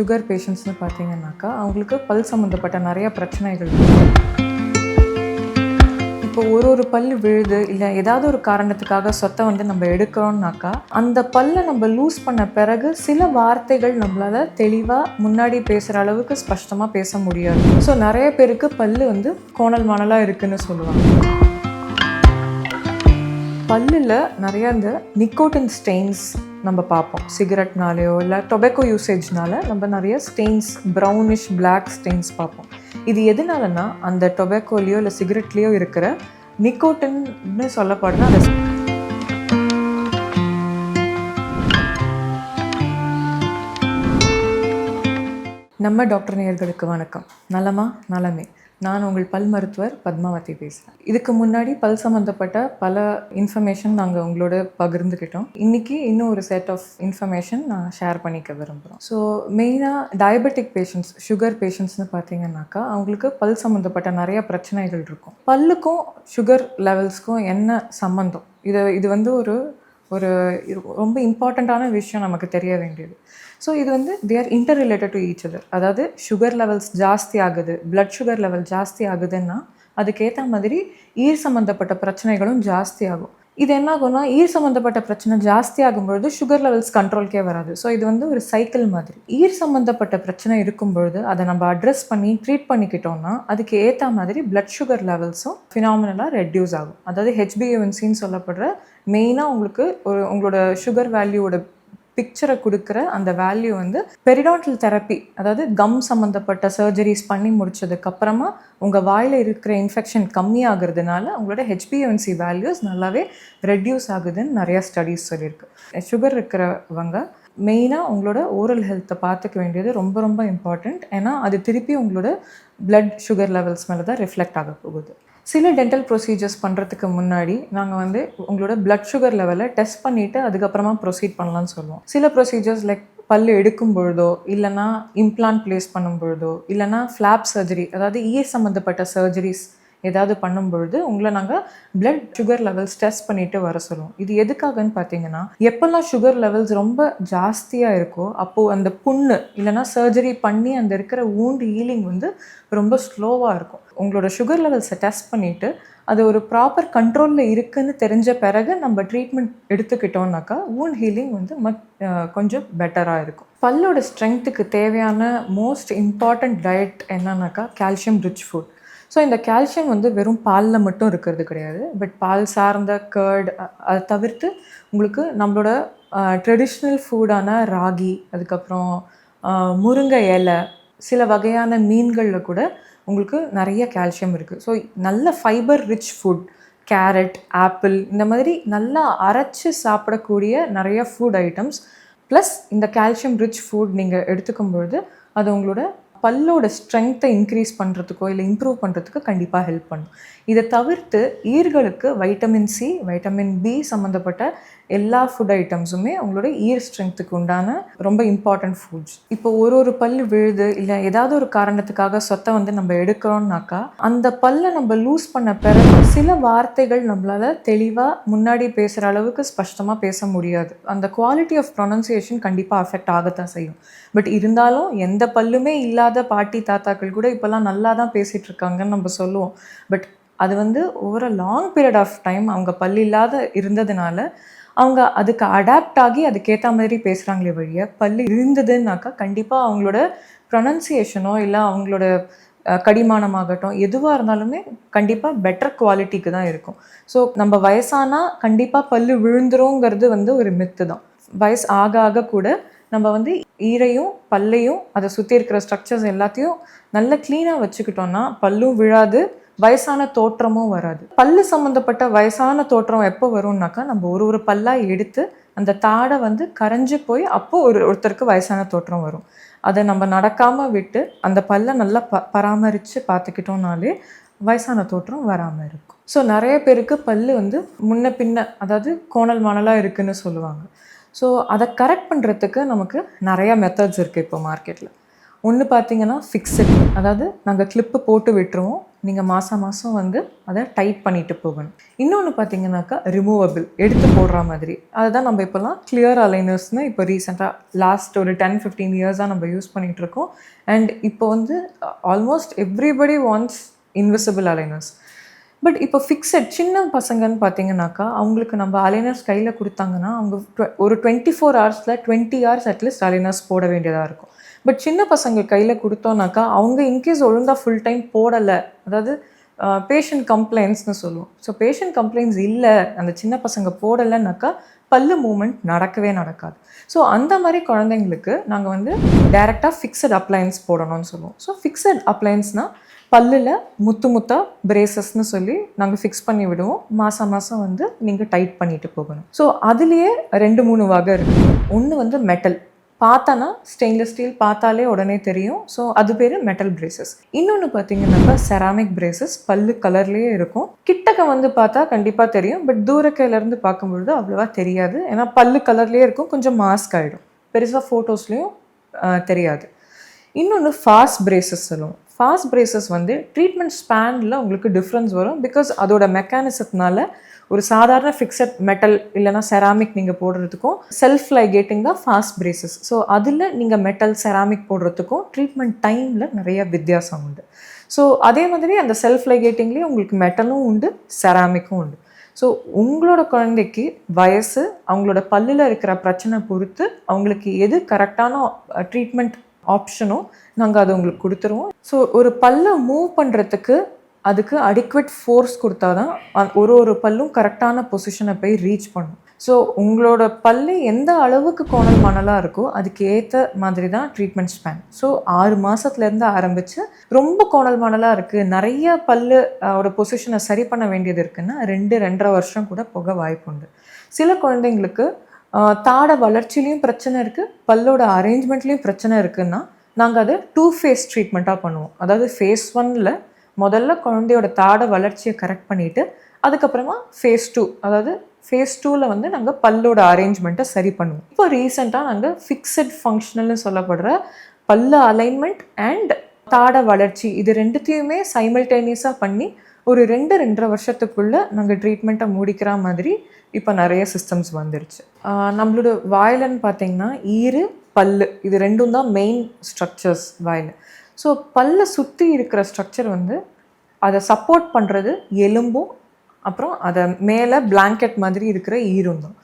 Sugar பேஷண்ட்ஸ்னு பார்த்தீங்கன்னாக்கா அவங்களுக்கு பல் சம்மந்தப்பட்ட நிறைய பிரச்சனைகள் இப்போ ஒரு ஒரு பல் விழுது இல்லை ஏதாவது ஒரு காரணத்துக்காக சொத்தை வந்து நம்ம எடுக்கிறோம்னாக்கா அந்த பல்லை நம்ம லூஸ் பண்ண பிறகு சில வார்த்தைகள் நம்மளால் தெளிவாக முன்னாடி பேசுகிற அளவுக்கு ஸ்பஷ்டமாக பேச முடியாது. ஸோ நிறைய பேருக்கு பல்லு வந்து கோணல் மாணலாக இருக்குன்னு சொல்லுவாங்க. பல்லில் நிறையா இந்த நிக்கோட்டின் ஸ்டெயின்ஸ் நம்ம பார்ப்போம். சிகரெட்னாலேயோ இல்லை டொபேக்கோ யூசேஜ்னால நம்ம நிறைய ஸ்டெயின்ஸ் ப்ரௌனிஷ் பிளாக் ஸ்டெயின்ஸ் பார்ப்போம். இது எதனாலனா அந்த டொபேக்கோலேயோ இல்லை சிகரெட்லேயோ இருக்கிற நிக்கோட்டின்னு சொல்லப்படுற அந்த நம்ம டாக்டர் நேயர்களுக்கு வணக்கம். நலமா? நலமே. நான் உங்கள் பல் மருத்துவர் பத்மாவதி பேசுகிறேன் இதுக்கு முன்னாடி பல் சம்மந்தப்பட்ட பல இன்ஃபர்மேஷன் நாங்கள் உங்களோட பகிர்ந்துக்கிட்டோம் இன்றைக்கி இன்னும் ஒரு செட் ஆஃப் இன்ஃபர்மேஷன் நான் ஷேர் பண்ணிக்க விரும்புகிறோம் ஸோ மெயினாக டயபெட்டிக் பேஷண்ட்ஸ் சுகர் பேஷண்ட்ஸ்னு பார்த்தீங்கன்னாக்கா அவங்களுக்கு பல் சம்மந்தப்பட்ட நிறைய பிரச்சனைகள் இருக்கும். பல்லுக்கும் சுகர் லெவல்ஸ்க்கும் என்ன சம்மந்தம் இதை இது வந்து ஒரு ஒரு ரொம்ப இம்பார்ட்டண்ட்டான விஷயம் நமக்கு தெரிய வேண்டியது. ஸோ இது வந்து they are interrelated to each other அதாவது சுகர் லெவல்ஸ் ஜாஸ்தி ஆகுது பிளட் சுகர் லெவல் ஜாஸ்தி ஆகுதுன்னா அதுக்கேற்ற மாதிரி ஈர் சம்மந்தப்பட்ட பிரச்சனைகளும் ஜாஸ்தி ஆகும். இது என்ன ஆகும்னா ஈர் சம்மந்தப்பட்ட பிரச்சனை ஜாஸ்தி ஆகும்பொழுது சுகர் லெவல்ஸ் கண்ட்ரோல்க்கே வராது. ஸோ இது வந்து ஒரு சைக்கிள் மாதிரி. ஈர் சம்மந்தப்பட்ட பிரச்சனை இருக்கும்பொழுது அதை நம்ம அட்ரஸ் பண்ணி ட்ரீட் பண்ணிக்கிட்டோம்னா அதுக்கு ஏற்ற மாதிரி பிளட் சுகர் லெவல்ஸும் ஃபினாமினலாக ரெட்யூஸ் ஆகும். அதாவது ஹெச்பிஏவன்சின்னு சொல்லப்படுற மெயினாக உங்களுக்கு ஒரு உங்களோட சுகர் வேல்யூவோட பிக்சரை கொடுக்குற அந்த வேல்யூ வந்து பெரிடான்டல் தெரப்பி அதாவது கம் சம்மந்தப்பட்ட சர்ஜரிஸ் பண்ணி முடிச்சதுக்கப்புறமா உங்கள் வாயில் இருக்கிற இன்ஃபெக்ஷன் கம்மியாகிறதுனால உங்களோட ஹெச்பிஎன்சி வேல்யூஸ் நல்லாவே ரெடியூஸ் ஆகுதுன்னு நிறையா ஸ்டடீஸ் சொல்லியிருக்கு. சுகர் இருக்கிறவங்க மெயினாக உங்களோட ஓரல் ஹெல்த்தை பார்த்துக்க வேண்டியது ரொம்ப ரொம்ப இம்பார்ட்டண்ட் ஏன்னா அது திருப்பி உங்களோட பிளட் சுகர் லெவல்ஸ் மேலே தான் ரிஃப்ளெக்ட் ஆக போகுது. சில டென்டல் ப்ரொசீஜர்ஸ் பண்ணுறதுக்கு முன்னாடி நாங்கள் வந்து உங்களோட பிளட் சுகர் லெவலை டெஸ்ட் பண்ணிவிட்டு அதுக்கப்புறமா ப்ரொசீட் பண்ணலாம்னு சொல்லுவோம். சில ப்ரொசீஜர்ஸ் லைக் பல் எடுக்கும் பொழுதோ இல்லைனா இம்ப்ளான்ட் ப்ளேஸ் பண்ணும் பொழுதோ இல்லைனா ஃப்ளாப் சர்ஜரி அதாவது இஎஸ் சம்மந்தப்பட்ட சர்ஜரிஸ் ஏதாவது பண்ணும் பொழுது உங்களை நாங்கள் பிளட் சுகர் லெவல்ஸ் டெஸ்ட் பண்ணிட்டு வர சொல்லுவோம். இது எதுக்காகன்னு பார்த்தீங்கன்னா எப்போல்லாம் சுகர் லெவல்ஸ் ரொம்ப ஜாஸ்தியாக இருக்கோ அப்போது அந்த புண்ணு இல்லைனா சர்ஜரி பண்ணி அந்த இருக்கிற ஊண்டு ஹீலிங் வந்து ரொம்ப ஸ்லோவாக இருக்கும். உங்களோட சுகர் லெவல்ஸை டெஸ்ட் பண்ணிவிட்டு அது ஒரு ப்ராப்பர் கண்ட்ரோலில் இருக்குதுன்னு தெரிஞ்ச பிறகு நம்ம ட்ரீட்மெண்ட் எடுத்துக்கிட்டோம்னாக்கா ஊன் ஹீலிங் வந்து மத் கொஞ்சம் பெட்டராக இருக்கும். பல்லோட ஸ்ட்ரென்த்துக்கு தேவையான மோஸ்ட் இம்பார்ட்டண்ட் டயட் என்னன்னாக்கா கால்சியம் ரிச் ஃபுட் ஸோ இந்த கால்சியம் வந்து வெறும் பாலில் மட்டும் இருக்கிறது கிடையாது. பட் பால் சார்ந்த கர்ட் அதை தவிர்த்து உங்களுக்கு நம்மளோட ட்ரெடிஷ்னல் ஃபுட்டான ராகி அதுக்கப்புறம் முருங்கை இலை சில வகையான மீன்களில் கூட உங்களுக்கு நிறைய கால்சியம் இருக்குது ஸோ நல்ல fibre rich food carrot apple இந்த மாதிரி நல்லா அரைச்சு சாப்பிடக்கூடிய நிறைய ஃபுட் ஐட்டம்ஸ் ப்ளஸ் இந்த கால்சியம் ரிச் ஃபுட் நீங்கள் எடுத்துக்கும் பொழுது அது உங்களோட பல்லோட ஸ்ட்ரென்த்தை இன்க்ரீஸ் பண்ணுறதுக்கோ இல்லை இம்ப்ரூவ் பண்ணுறதுக்கு கண்டிப்பாக ஹெல்ப் பண்ணும். இதை தவிர்த்து ஈர்களுக்கு வைட்டமின் சி வைட்டமின் பி சம்மந்தப்பட்ட எல்லா ஃபுட் ஐட்டம்ஸுமே அவங்களோட ஈர் ஸ்ட்ரென்த்துக்கு உண்டான ரொம்ப இம்பார்ட்டன்ட் ஃபுட்ஸ் இப்போ ஒரு ஒரு பல் விழுது இல்லை ஏதாவது ஒரு காரணத்துக்காக சொத்தை வந்து நம்ம எடுக்கிறோம்னாக்கா அந்த பல்லை நம்ம லூஸ் பண்ண பிறகு சில வார்த்தைகள் நம்மளால் தெளிவாக முன்னாடி பேசுகிற அளவுக்கு ஸ்பஷ்டமாக பேச முடியாது. அந்த குவாலிட்டி ஆஃப் ப்ரொனன்சியேஷன் கண்டிப்பாக அஃபெக்ட் ஆகத்தான் செய்யும். பட் இருந்தாலும் எந்த பல்லுமே இல்லாத பாட்டி தாத்தாக்கள் கூட இப்போல்லாம் நல்லா தான் பேசிகிட்டு இருக்காங்கன்னு நம்ம சொல்லுவோம். பட் அது வந்து over a long period of time அவங்க பல் இல்லாத இருந்ததுனால அவங்க அதுக்கு அடாப்ட் ஆகி அதுக்கேற்ற மாதிரி பேசுகிறாங்களே வழிய பல்லு இருந்ததுன்னாக்கா கண்டிப்பாக அவங்களோட ப்ரொனன்சியேஷனோ இல்லை அவங்களோட கடிமானமாகட்டும் எதுவாக இருந்தாலுமே கண்டிப்பாக பெட்டர் குவாலிட்டிக்கு தான் இருக்கும். ஸோ நம்ம வயசானால் கண்டிப்பாக பல்லு விழுந்துருங்கிறது வந்து ஒரு மித்து தான். வயசு ஆக ஆக கூட நம்ம வந்து ஈரையும் பல்லையும் அதை சுற்றி இருக்கிற ஸ்ட்ரக்சர்ஸ் எல்லாத்தையும் நல்ல க்ளீனாக வச்சுக்கிட்டோம்னா பல்லும் விழாது வயசான தோற்றமும் வராது. பல்லு சம்மந்தப்பட்ட வயசான தோற்றம் எப்போ வரும்னாக்கா நம்ம ஒரு ஒரு பல்லாக எடுத்து அந்த தாடை வந்து கரைஞ்சு போய் அப்போது ஒரு ஒருத்தருக்கு வயசான தோற்றம் வரும். அதை நம்ம நடக்காமல் விட்டு அந்த பல்லை நல்லா ப பராமரித்து பார்த்துக்கிட்டோம்னாலே வயசான தோற்றம் வராமல் இருக்கும். ஸோ நிறைய பேருக்கு பல்லு வந்து முன்ன பின்ன அதாவது கோணல் மாணலாக இருக்குன்னு சொல்லுவாங்க. ஸோ அதை கரெக்ட் பண்ணுறதுக்கு நமக்கு நிறையா மெத்தட்ஸ் இருக்குது இப்போ மார்க்கெட்டில் ஒன்று பார்த்தீங்கன்னா ஃபிக்ஸட் அதாவது நாங்கள் கிளிப்பு போட்டு விட்டுருவோம். நீங்கள் மாதம் மாதம் வந்து அதை டைட் பண்ணிட்டு போகணும். இன்னொன்று பார்த்தீங்கன்னாக்கா ரிமூவபிள் எடுத்து போடுற மாதிரி. அதுதான் நம்ம இப்போல்லாம் கிளியர் அலைனர்ஸ்னு இப்போ ரீசெண்டாக லாஸ்ட் ஒரு டென் ஃபிஃப்டீன் இயர்ஸாக நம்ம யூஸ் பண்ணிகிட்ருக்கோம் அண்ட் இப்போ வந்து almost everybody wants invisible aligners but இப்போ ஃபிக்ஸட் சின்ன பசங்கன்னு பார்த்தீங்கன்னாக்கா அவங்களுக்கு நம்ம அலைனர்ஸ் கையில் கொடுத்தாங்கன்னா அவங்க ஒரு டுவெண்ட்டி ஃபோர் ஹவர்ஸில் twenty hours at least aligners போட வேண்டியதாக இருக்கும். பட் சின்ன பசங்க கையில் கொடுத்தோன்னாக்கா அவங்க இன்கேஸ் ஒழுங்காக ஃபுல் டைம் போடலை அதாவது பேஷண்ட் கம்ப்ளைண்ட்ஸ்னு சொல்லுவோம். ஸோ பேஷண்ட் கம்ப்ளைண்ட்ஸ் இல்லை அந்த சின்ன பசங்க போடலைன்னாக்கா பல்லு மூமெண்ட் நடக்கவே நடக்காது. ஸோ அந்த மாதிரி குழந்தைங்களுக்கு நாங்கள் வந்து டைரெக்டாக ஃபிக்ஸட் அப்ளையன்ஸ் போடணும்னு சொல்லுவோம். ஸோ ஃபிக்ஸட் அப்ளையன்ஸ்னால் பல்லில் முத்து முத்தா பிரேசஸ்னு சொல்லி நாங்கள் ஃபிக்ஸ் பண்ணி விடுவோம். மாதம் மாதம் வந்து நீங்கள் டைட் பண்ணிட்டு போகணும். ஸோ அதுலேயே ரெண்டு மூணு வகை இருக்குது ஒன்று வந்து மெட்டல் பார்த்தானா ஸ்டெயின்லெஸ் ஸ்டீல் பார்த்தாலே உடனே தெரியும். ஸோ அது பேர் மெட்டல் பிரேசஸ் இன்னொன்று பார்த்தீங்கன்னாக்கா செராமிக் பிரேசஸ் பல்லு கலர்லேயே இருக்கும். கிட்டக்க வந்து பார்த்தா கண்டிப்பாக தெரியும் பட் தூரக்கையிலேருந்து பார்க்கும்பொழுது அவ்வளோவா தெரியாது. ஏன்னா பல்லு கலர்லேயே இருக்கும் கொஞ்சம் மாஸ்க் ஆகிடும் பெருசாக ஃபோட்டோஸ்லேயும் தெரியாது. இன்னொன்று ஃபாஸ்ட் பிரேசஸ் சொல்லுவோம். ஃபாஸ்ட் பிரேசஸ் வந்து ட்ரீட்மெண்ட் ஸ்பேனில் உங்களுக்கு டிஃப்ரென்ஸ் வரும் பிகாஸ் அதோட மெக்கானிசத்தினால ஒரு சாதாரண ஃபிக்ஸட் மெட்டல் இல்லைனா செராமிக் நீங்கள் போடுறதுக்கும் செல்ஃப் லைகேட்டிங் தான் ஃபாஸ்ட் பிரேசஸ் ஸோ அதில் நீங்கள் மெட்டல் செராமிக் போடுறதுக்கும் ட்ரீட்மெண்ட் டைமில் நிறைய வித்தியாசம் உண்டு. ஸோ அதே மாதிரி அந்த செல்ஃப் லைகேட்டிங்லேயே உங்களுக்கு மெட்டலும் உண்டு செராமிக்கும் உண்டு. ஸோ உங்களோட குழந்தைக்கு வயசு அவங்களோட பல்லில் இருக்கிற பிரச்சனை பொறுத்து அவங்களுக்கு எது கரெக்டான ட்ரீட்மெண்ட் ஆப்ஷனோ நாங்கள் அதை உங்களுக்கு கொடுத்துருவோம். ஸோ ஒரு பல்லை மூவ் பண்ணுறதுக்கு அதுக்கு அடிக்வெட் ஃபோர்ஸ் கொடுத்தா தான் ஒரு ஒரு பல்லும் கரெக்டான பொசிஷனை போய் ரீச் பண்ணும். ஸோ உங்களோட பல்லு எந்த அளவுக்கு கோணல் மணலாக இருக்கோ அதுக்கு ஏற்ற மாதிரி தான் ட்ரீட்மெண்ட் ஸ்பேன் ஸோ ஆறு மாதத்துலேருந்து ஆரம்பித்து ரொம்ப கோணல் மணலாக இருக்குது நிறைய பல்லு ஒரு பொசிஷனை சரி பண்ண வேண்டியது இருக்குன்னா ரெண்டு ரெண்டரை வருஷம் கூட போக வாய்ப்புண்டு சில குழந்தைங்களுக்கு தாட தாடை வளர்ச்சிலையும் பிரச்சனை இருக்குது பல்லோட அரேஞ்ச்மெண்ட்லேயும் பிரச்சனை இருக்குன்னா நாங்கள் அதை டூ ஃபேஸ் ட்ரீட்மெண்ட்டாக பண்ணுவோம். அதாவது ஃபேஸ் ஒன்னில் முதல்ல குழந்தையோட தாட வளர்ச்சியை கரெக்ட் பண்ணிவிட்டு அதுக்கப்புறமா ஃபேஸ் டூ அதாவது ஃபேஸ் டூவில் வந்து நாங்கள் பல்லோட அரேஞ்ச்மெண்ட்டை சரி பண்ணுவோம். இப்போ ரீசெண்டாக நாங்கள் ஃபிக்ஸட் ஃபங்க்ஷனல்னு சொல்லப்படுற பல்லு அலைன்மெண்ட் அண்ட் தாட வளர்ச்சி இது ரெண்டுத்தையுமே சைமல்டேனியஸாக பண்ணி ஒரு ரெண்டு ரெண்டரை வருஷத்துக்குள்ளே நாங்கள் ட்ரீட்மெண்ட்டை முடிக்கிற மாதிரி இப்போ நிறைய சிஸ்டம்ஸ் வந்துருச்சு. நம்மளோட வாயிலன்னு பார்த்தீங்கன்னா ஈறு பல்லு இது ரெண்டும் தான் மெயின் ஸ்ட்ரக்சர்ஸ் வாயில். ஸோ பல்லை சுற்றி இருக்கிற ஸ்ட்ரக்சர் வந்து அதை சப்போர்ட் பண்ணுறது எலும்பும் அப்புறம் அதை மேலே பிளாங்கெட் மாதிரி இருக்கிற ஈரும் தான்.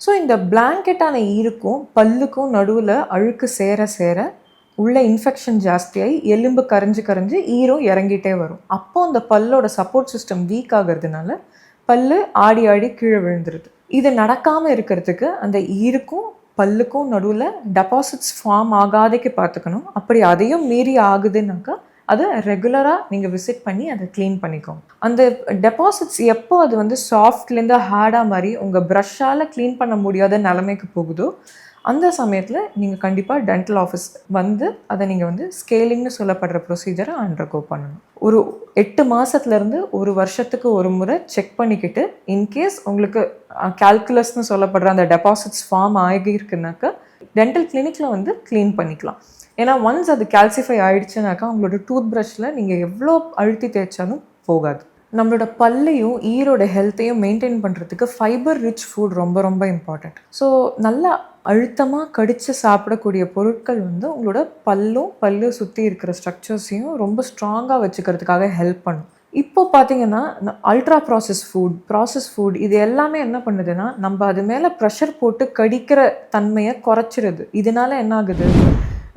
ஸோ இந்த பிளாங்கெட்டான ஈருக்கும் பல்லுக்கும் நடுவில் அழுக்கு சேர சேர உள்ள இன்ஃபெக்ஷன் ஜாஸ்தியாகி எலும்பு கரைஞ்சு கரைஞ்சு ஈரும் இறங்கிட்டே வரும். அப்போது அந்த பல்லோட சப்போர்ட் சிஸ்டம் வீக் ஆகிறதுனால பல் ஆடி ஆடி கீழே விழுந்துருது. இது நடக்காமல் இருக்கிறதுக்கு அந்த ஈருக்கும் பல்லுக்கும் நடுவில் டெபாசிட்ஸ் ஃபார்ம் ஆகாதைக்கு பார்த்துக்கணும். அப்படி அதையும் மீறி ஆகுதுன்னாக்கா அதை ரெகுலராக நீங்கள் விசிட் பண்ணி அதை க்ளீன் பண்ணிக்கோங்க. அந்த டெபாசிட்ஸ் எப்போ அது வந்து சாஃப்ட்லேருந்து ஹார்டாக மாதிரி உங்கள் ப்ரஷ்ஷால் க்ளீன் பண்ண முடியாத நிலைமைக்கு போகுதோ அந்த சமயத்தில் நீங்கள் கண்டிப்பாக டென்டல் ஆஃபீஸ் வந்து அதை நீங்கள் வந்து ஸ்கேலிங்னு சொல்லப்படுற ப்ரொசீஜரை அண்டர்கோ பண்ணணும். ஒரு எட்டு மாதத்துலேருந்து ஒரு வருஷத்துக்கு ஒரு முறை செக் பண்ணிக்கிட்டு இன்கேஸ் உங்களுக்கு கால்குலஸ்னு சொல்லப்படுற அந்த டெபாசிட்ஸ் ஃபார்ம் ஆகியிருக்குனாக்கா டென்டல் கிளினிக்கில் வந்து க்ளீன் பண்ணிக்கலாம். ஏன்னா ஒன்ஸ் அது கால்சிஃபை ஆயிடுச்சுனாக்கா உங்களோட டூத் ப்ரஷில் நீங்கள் எவ்வளோ அழுத்தி தேய்ச்சாலும் போகாது. நம்மளோட பல்லையும் ஈரோட ஹெல்த்தையும் மெயின்டைன் பண்ணுறதுக்கு ஃபைபர் ரிச் ஃபுட் ரொம்ப ரொம்ப இம்பார்ட்டண்ட் ஸோ நல்லா அழுத்தமாக கடித்து சாப்பிடக்கூடிய பொருட்கள் வந்து உங்களோட பல்லும் பல்லு சுற்றி இருக்கிற ஸ்ட்ரக்சர்ஸையும் ரொம்ப ஸ்ட்ராங்காக வச்சுக்கிறதுக்காக ஹெல்ப் பண்ணும். இப்போ பார்த்தீங்கன்னா ultra process food process food இது எல்லாமே என்ன பண்ணுதுன்னா நம்ம அது மேலே ப்ரெஷர் போட்டு கடிக்கிற தன்மையை குறைச்சிருது. இதனால என்ன ஆகுது?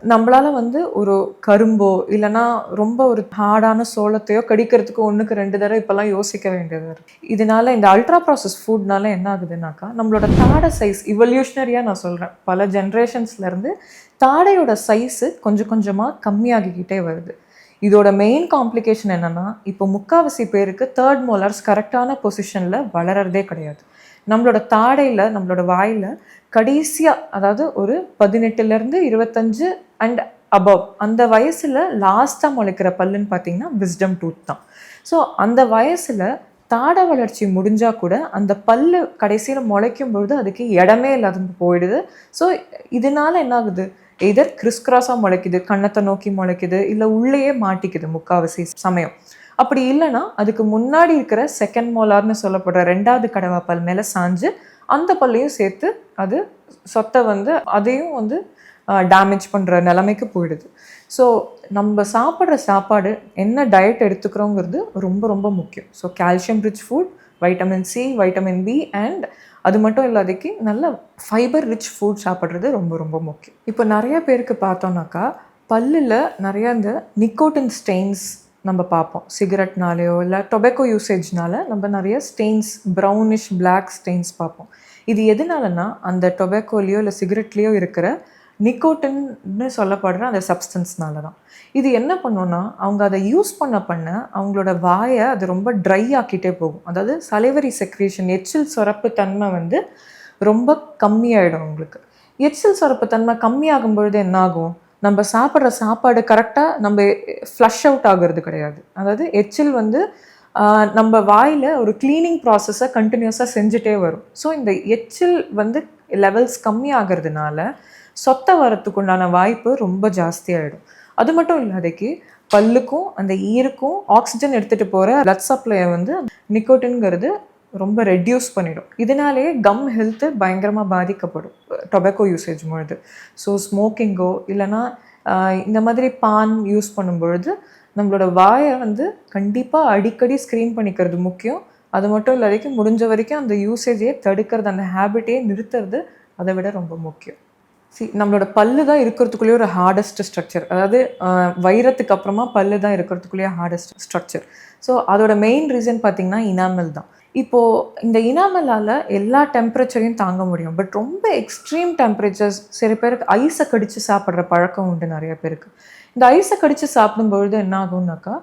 நம்மளால் வந்து ஒரு கரும்போ இல்லைன்னா ரொம்ப ஒரு ஹார்டான சோளத்தையோ கடிக்கிறதுக்கு ஒன்றுக்கு ரெண்டு தடவை இப்போல்லாம் யோசிக்க வேண்டியது இருக்குது இதனால இந்த அல்ட்ரா ப்ராசஸ் ஃபுட்னால என்ன ஆகுதுன்னாக்கா நம்மளோட தாடை சைஸ் இவல்யூஷனரியாக நான் சொல்கிறேன் பல ஜென்ரேஷன்ஸ்லேருந்து தாடையோட சைஸு கொஞ்சம் கொஞ்சமாக கம்மியாகிக்கிட்டே வருது. இதோட மெயின் காம்ப்ளிகேஷன் என்னென்னா இப்போ முக்காவாசி பேருக்கு தேர்ட் மோலார்ஸ் கரெக்டான பொசிஷனில் வளர்றதே கிடையாது. நம்மளோட தாடையில் நம்மளோட வாயில் கடைசியாக அதாவது ஒரு பதினெட்டுலேருந்து இருபத்தஞ்சு அண்ட் அபவ் அந்த வயசில் லாஸ்ட்டாக முளைக்கிற பல்லுன்னு பார்த்தீங்கன்னா விஸ்டம் டூத் தான். ஸோ அந்த வயசில் தாடை வளர்ச்சி முடிஞ்சால் கூட அந்த பல்லு கடைசியில் முளைக்கும் பொழுது அதுக்கு இடமே இல்லாத போயிடுது. ஸோ இதனால என்ன ஆகுது எதர் கிறிஸ்கிராஸாக முளைக்குது கன்னத்தை நோக்கி முளைக்குது இல்லை உள்ளேயே மாட்டிக்குது முக்காவாசி சமயம். அப்படி இல்லைன்னா அதுக்கு முன்னாடி இருக்கிற செகண்ட் மோலார்னு சொல்லப்படுற ரெண்டாவது கடவாப்பல் மேலே சாஞ்சு அந்த பல்லையும் சேர்த்து அது சொத்தை வந்து அதையும் வந்து டேமேஜ் பண்ணுற நிலைமைக்கு போயிடுது. ஸோ நம்ம சாப்பிட்ற சாப்பாடு என்ன டயட் எடுத்துக்கிறோங்கிறது ரொம்ப ரொம்ப முக்கியம். So calcium rich food vitamin C vitamin B and அது மட்டும் இல்லாதக்கு நல்ல ஃபைபர் ரிச் ஃபுட் சாப்பிட்றது ரொம்ப ரொம்ப முக்கியம். இப்போ நிறைய பேருக்கு பார்த்தோன்னாக்கா பல்லில் நிறையா இந்த நிக்கோட்டின் ஸ்டெயின்ஸ் நம்ம பார்ப்போம். சிகரெட்னாலேயோ இல்லை டொபேக்கோ யூசேஜ்னால நம்ம நிறைய ஸ்டெயின்ஸ் ப்ரௌனிஷ் பிளாக் ஸ்டெயின்ஸ் பார்ப்போம். இது எதனாலனா அந்த டொபேக்கோலேயோ இல்லை சிகரெட்லேயோ இருக்கிற நிக்கோட்டின்னு சொல்லப்படுற அந்த சப்ஸ்டன்ஸ்னால தான் இது என்ன பண்ணோன்னா அவங்க அதை யூஸ் பண்ண பண்ண அவங்களோட வாயை அது ரொம்ப ட்ரை ஆக்கிட்டே போகும். அதாவது சலைவரி செக்ரேஷன் எச்சில் சுரப்பு தன்மை வந்து ரொம்ப கம்மியாயிடும் அவங்களுக்கு. எச்சில் சுரப்பு தன்மை கம்மியாகும் பொழுது என்னாகும்? நம்ம சாப்பிட்ற சாப்பாடு கரெக்டாக நம்ம ஃப்ளஷ் அவுட் ஆகிறது கிடையாது. அதாவது எச்சில் வந்து நம்ம வாயில் ஒரு க்ளீனிங் ப்ராசஸை கண்டினியூஸாக செஞ்சுட்டே வரும். ஸோ இந்த எச்சில் வந்து லெவல்ஸ் கம்மி ஆகிறதுனால சொத்தை வரத்துக்குண்டான வாய்ப்பு ரொம்ப ஜாஸ்தியாகிடும் அது மட்டும் இல்லாதக்கு பல்லுக்கும் அந்த ஈருக்கும் ஆக்சிஜன் எடுத்துகிட்டு போகிற blood சப்ளையை வந்து நிக்கோட்டின்ங்கிறது ரொம்ப ரெடியூஸ் பண்ணிடும். இதனாலேயே கம் ஹெல்த்து பயங்கரமாக பாதிக்கப்படும். டொபேக்கோ யூசேஜ் பொழுது ஸோ ஸ்மோக்கிங்கோ இல்லைன்னா இந்த மாதிரி பான் யூஸ் பண்ணும்பொழுது நம்மளோட வாயை வந்து கண்டிப்பாக அடிக்கடி ஸ்க்ரீன் பண்ணிக்கிறது முக்கியம். அது மட்டும் இல்லாதைக்கு முடிஞ்ச வரைக்கும் அந்த யூசேஜையே தடுக்கிறது அந்த ஹேபிட்டையே நிறுத்துறது அதை விட ரொம்ப முக்கியம். சி நம்மளோட பல்லு தான் இருக்கிறதுக்குள்ளேயே ஒரு ஹார்டஸ்ட் ஸ்ட்ரக்சர் அதாவது வைரத்துக்கு அப்புறமா பல்லு தான் இருக்கிறதுக்குள்ளேயே ஹார்டஸ்ட் ஸ்ட்ரக்சர் ஸோ அதோட மெயின் ரீசன் பார்த்திங்கன்னா இனாமல் தான். இப்போது இந்த இனாமலால் எல்லா டெம்பரேச்சரையும் தாங்க முடியும். பட் ரொம்ப எக்ஸ்ட்ரீம் டெம்பரேச்சர்ஸ் சில பேருக்கு ஐஸை கடித்து சாப்பிட்ற பழக்கம் உண்டு நிறைய பேருக்கு. இந்த ஐஸை கடித்து சாப்பிடும்பொழுது என்ன ஆகும்னாக்கா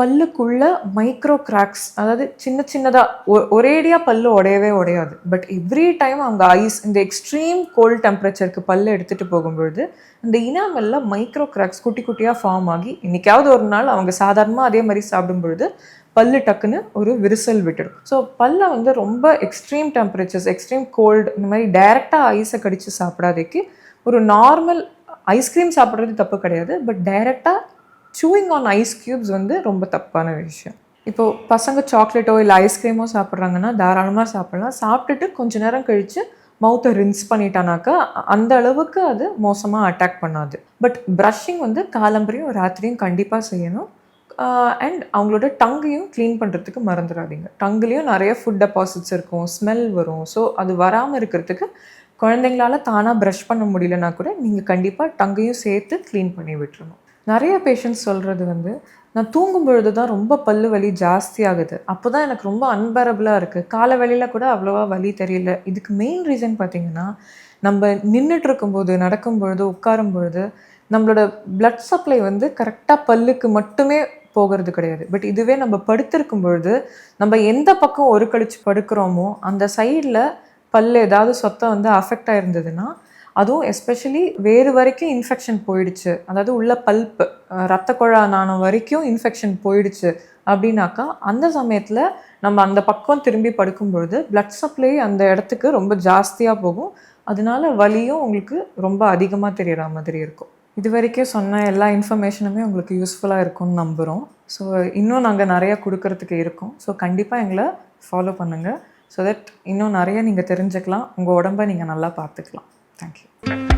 பல்லுக்குள்ள மைக்ரோ கிராக்ஸ் அதாவது சின்ன சின்னதாக ஒரேடியாக பல்லு உடையவே உடையாது. பட் எவ்ரி டைம் அவங்க ஐஸ் இந்த எக்ஸ்ட்ரீம் கோல்ட் டெம்பரேச்சருக்கு பல்லு எடுத்துகிட்டு போகும்பொழுது இந்த இனாமெல்லாம் மைக்ரோ கிராக்ஸ் குட்டி குட்டியாக ஃபார்ம் ஆகி இன்னைக்காவது ஒரு நாள் அவங்க சாதாரணமாக அதே மாதிரி சாப்பிடும் பொழுது பல்லு டக்குன்னு ஒரு விரிசல் விட்டுடும். ஸோ பல்லை வந்து ரொம்ப எக்ஸ்ட்ரீம் டெம்பரேச்சர்ஸ் எக்ஸ்ட்ரீம் கோல்டு இந்த மாதிரி டைரெக்டாக ஐஸை கடித்து சாப்பிடாதேக்கு ஒரு நார்மல் ஐஸ்கிரீம் சாப்பிட்றது தப்பு கிடையாது. பட் டைரெக்டாக சூயிங் ஆன் ஐஸ் க்யூப்ஸ் வந்து ரொம்ப தப்பான விஷயம். இப்போது பசங்க சாக்லேட்டோ இல்லை ஐஸ்கிரீமோ சாப்பிட்றாங்கன்னா தாராளமாக சாப்பிட்லாம். சாப்பிட்டுட்டு கொஞ்ச நேரம் கழித்து மவுத்தை ரின்ஸ் பண்ணிட்டானாக்கா அந்த அளவுக்கு அது மோசமாக அட்டாக் பண்ணாது. பட் ப்ரஷிங் வந்து காலம்பரையும் ராத்திரியும் கண்டிப்பாக செய்யணும். அண்ட் அவங்களோட டங்கையும் க்ளீன் பண்ணுறதுக்கு மறந்துடாதீங்க. டங்குலேயும் நிறைய ஃபுட் டெபாசிட்ஸ் இருக்கும் ஸ்மெல் வரும். ஸோ அது வராமல் இருக்கிறதுக்கு குழந்தைங்களால தானாக ப்ரஷ் பண்ண முடியலன்னா கூட நீங்கள் கண்டிப்பாக டங்கையும் சேர்த்து க்ளீன் பண்ணி விட்டுருணும் நிறைய பேஷண்ட்ஸ் சொல்கிறது வந்து நான் தூங்கும் பொழுது தான் ரொம்ப பல்லு வலி ஜாஸ்தி ஆகுது. அப்போ தான் எனக்கு ரொம்ப அன்பரபுளாக இருக்குது காலை வலியில் கூட அவ்வளோவா வலி தெரியல. இதுக்கு மெயின் ரீசன் பார்த்திங்கன்னா நம்ம நின்றுட்டு இருக்கும்போது நடக்கும் பொழுது உட்காரும் பொழுது நம்மளோட பிளட் சப்ளை வந்து கரெக்டாக பல்லுக்கு மட்டுமே போகிறது கிடையாது. பட் இதுவே நம்ம படுத்திருக்கும் பொழுது நம்ம எந்த பக்கம் ஒரு கழிச்சு படுக்கிறோமோ அந்த சைடில் பல் ஏதாவது சொத்தம் வந்து அஃபெக்ட் ஆயிருந்ததுன்னா அதுவும் எஸ்பெஷலி வேறு வரைக்கும் இன்ஃபெக்ஷன் போயிடுச்சு. அதாவது உள்ள பல்ப்பு ரத்த குழா நாணம் வரைக்கும் இன்ஃபெக்ஷன் போயிடுச்சு அப்படின்னாக்கா அந்த சமயத்தில் நம்ம அந்த பக்கம் திரும்பி படுக்கும் பொழுது பிளட் சப்ளை அந்த இடத்துக்கு ரொம்ப ஜாஸ்தியாக போகும். அதனால வலியும் உங்களுக்கு ரொம்ப அதிகமாக தெரியற மாதிரி இருக்கும். இது வரைக்கும் சொன்ன எல்லா இன்ஃபர்மேஷனுமே உங்களுக்கு யூஸ்ஃபுல்லாக இருக்கும்னு நம்புகிறோம் ஸோ இன்னும் நாங்கள் நிறையா கொடுக்கறதுக்கு இருக்கோம். ஸோ கண்டிப்பாக எங்களை ஃபாலோ பண்ணுங்கள் ஸோ தட் இன்னும் நிறைய நீங்கள் தெரிஞ்சுக்கலாம். உங்கள் உடம்ப நீங்கள் நல்லா பார்த்துக்கலாம் Thank you.